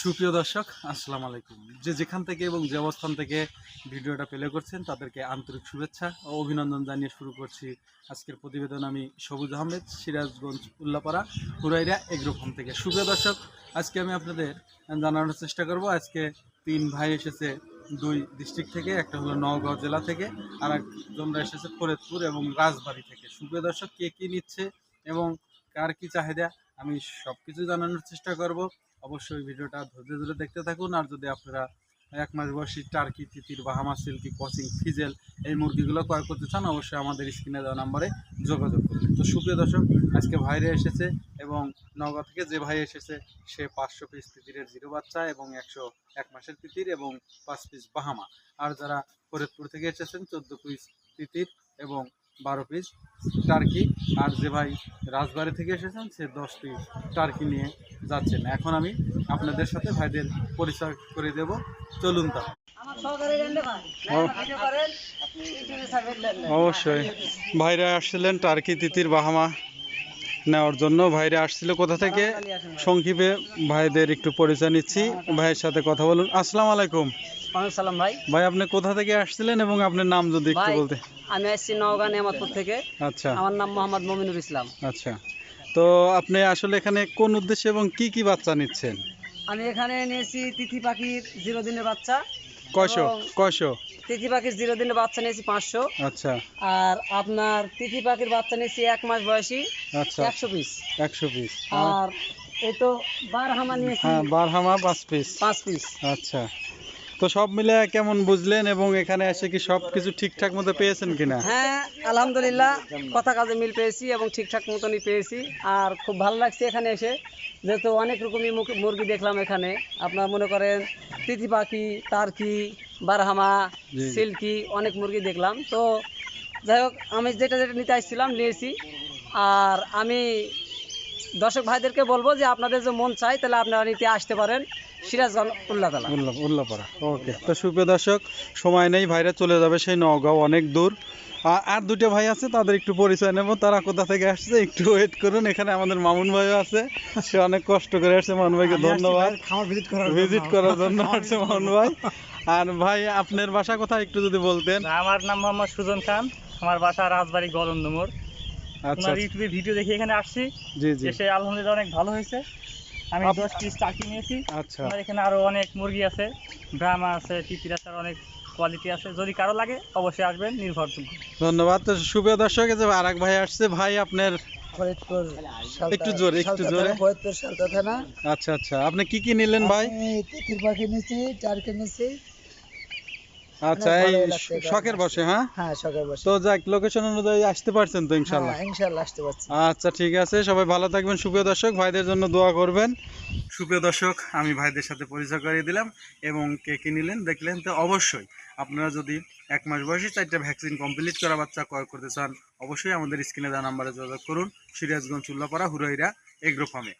সুপ্রিয় দর্শক, আসসালামু আলাইকুম। যে যেখান থেকে এবং যে অবস্থান থেকে ভিডিওটা প্লে করছেন, তাদেরকে আন্তরিক শুভেচ্ছা ও অভিনন্দন জানিয়ে শুরু করছি আজকের প্রতিবেদন আমি সবুজ আহমেদ, সিরাজগঞ্জ, উল্লাপাড়া, হুরাইরা এগ্রো ফার্ম থেকে। সুপ্রিয় দর্শক, আজকে আমি আপনাদের জানানোর চেষ্টা করব। আজকে তিন ভাই এসেছে দুই ডিস্ট্রিক্ট থেকে, একটা হলো নওগাঁও জেলা থেকে আর একজনরা এসেছে ফরিদপুর এবং রাজবাড়ি থেকে। সুপ্রিয় দর্শক, কে কী নিচ্ছে এবং কার কী চাহিদা, আমি সব কিছু জানানোর চেষ্টা করব। অবশ্যই ভিডিওটা ধৈর্য ধরে দেখতে থাকুন। আর যদি আপনারা এক মাস বয়সী টার্কি, তিতির বাহামা সিল্কি, কচিং, ফিজেল এই মুরগিগুলো ক্রয় করতে চান, অবশ্যই আমাদের স্ক্রিনে দেওয়া নাম্বারে যোগাযোগ করুন। তো সুপ্রিয় দর্শক, আজকে ভাইরে এসেছে এবং নওগাঁ থেকে যে ভাই এসেছে, সে পাঁচশো পিস তিতিরের জিরো বাচ্চা এবং একশো এক মাসের তিতির এবং পাঁচ পিস বাহামা। আর যারা ফরিদপুর থেকে এসেছেন, চোদ্দ পিস তিতির এবং বারো পিস টার্কি। আর যে ভাই রাজবাড়ি থেকে এসেছেন সে দশ পিস টার্কি নিয়ে যাচ্ছেন। এখন আমি আপনাদের সাথে ভাইদের পরিচয় করে দেব। চলুন তা। অবশ্যই। ভাইরা আসছিলেন টার্কি তিতির বাহামা। নেওয়ার জন্য ভাইরা আসছিল কোথা থেকে? সংক্ষেপে ভাইদের একটু পরিচয় নিচ্ছি। ভাইয়ের সাথে কথা বলুন। আসসালামু আলাইকুম। সালাম ভাই। ভাই আপনি কোথা থেকে আসছিলেন এবং আপনার নাম যদি একটু বলতে? আমি আসছি নওগাঁ নেমাতপুর থেকে। আচ্ছা। আমার নাম মোহাম্মদ মমিনুর ইসলাম। আচ্ছা। তো আপনি আসলে এখানে কোন উদ্দেশ্যে এবং কি কি বাচ্চা নিচ্ছেন? আমি এখানে নিয়েছি তিথি পাখির জিরো দিনের বাচ্চা। কয়শো? কয়শো? তিথি পাখির জিরো দিনের বাচ্চা নিয়েছি পাঁচশো। আচ্ছা। আর আপনার তিথি পাখির বাচ্চা নিয়েছি এক মাস বয়সী আচ্ছা। একশো পিস। একশো পিস। আর এই তো বারহামা নিয়েছি। হ্যাঁ বারহামা পাঁচ পিস। পাঁচ পিস। আচ্ছা। তো সব মিলে কেমন বুঝলেন এবং এখানে এসে কি সব কিছু ঠিকঠাক মতো পেয়েছেন কিনা? হ্যাঁ আলহামদুলিল্লাহ কথা কাজে মিল পেয়েছি এবং ঠিকঠাক মতনই পেয়েছি। আর খুব ভালো লাগছে এখানে এসে। যেহেতু অনেক রকমই মুরগি দেখলাম এখানে। আপনার মনে করেন তিথি পাখি টার্কি বারহামা সিল্কি অনেক মুরগি দেখলাম। তো যাই হোক আমি যেটা যেটা নিতে আসছিলাম নিয়েছি। আর আমি দর্শক ভাইদেরকে বলব যে আপনাদের যে মন চাই তাহলে আপনারা নিতে আসতে পারেন। সিরাজগঞ্জ উল্লাতলা উল্লাপাড়া ওকে তো সুপ্রিয় দর্শক সময় নেই ভাইরা চলে যাবে সেই নওগাঁও অনেক দূর। আর দুটো ভাই আছে তাদের একটু পরিচয় নেব। তারা কোথা থেকে আসছে একটু ওয়েট করুন এখানে আমাদের মামুন ভাইও আছে। সে অনেক কষ্ট করে আসছে মামুন ভাইকে ধন্যবাদ। ভিজিট করার জন্য। আসছে মামুন ভাই। আর ভাই আপনার বাসা কোথায় একটু যদি বলতেন? আমার নাম মোহাম্মদ সুজন খান। আমার বাসা রাজবাড়ি গলন্দমোর আচ্ছা ইউটিউবে ভিডিও দেখে এখানে আসছি। জি জি। এসে আলহামদুলিল্লাহ অনেক ভালো হয়েছে। আমি দশ পিস টাকি নিয়েছি। আচ্ছা। আমার এখানে আরও অনেক মুরগি আছে ব্রাহ্মা আছে টিপির আছে অনেক কোয়ালিটি আছে। যদি কারও লাগে অবশ্যই আসবেন নির্ভরযোগ্য। ধন্যবাদ। তো সুপ্রিয় দর্শক যে আর এক ভাই আসছে ভাই আপনার ফরিদপুর একটু জোরে একটু জোরে। ফরিদপুর সালতা থানা। আচ্ছা আচ্ছা। আপনি কি কি নিলেন ভাই? তিতির পাখি নিয়েছি কে নিয়েছি। আচ্ছা এই লাগছে এখানে। শখের বসে হ্যাঁ? হ্যাঁ সকাল বসে। তো যাক লোকেশন অনুযায়ী আসতে পারছেন তো ইনশাল্লাহ হ্যাঁ ইনশাল্লাহ আসতে পারছি। আচ্ছা ঠিক আছে সবাই ভালো থাকবেন সুপ্রিয় দর্শক ভাইদের জন্য দোয়া করবেন। সুপ্রিয় দর্শক আমি ভাইদের সাথে পরিচয় করিয়ে দিলাম এবং কে কি নিলেন দেখলেন তো অবশ্যই আপনারা যদি এক মাস বয়সী চারটা ভ্যাকসিন কমপ্লিট করা বাচ্চা ক্রয় করতে চান অবশ্যই আমাদের স্ক্রিনে দেওয়া নাম্বারে যোগাযোগ করুন সিরাজগঞ্জ চুল্লাপাড়া হুরাইরা এগ্রো ফার্মে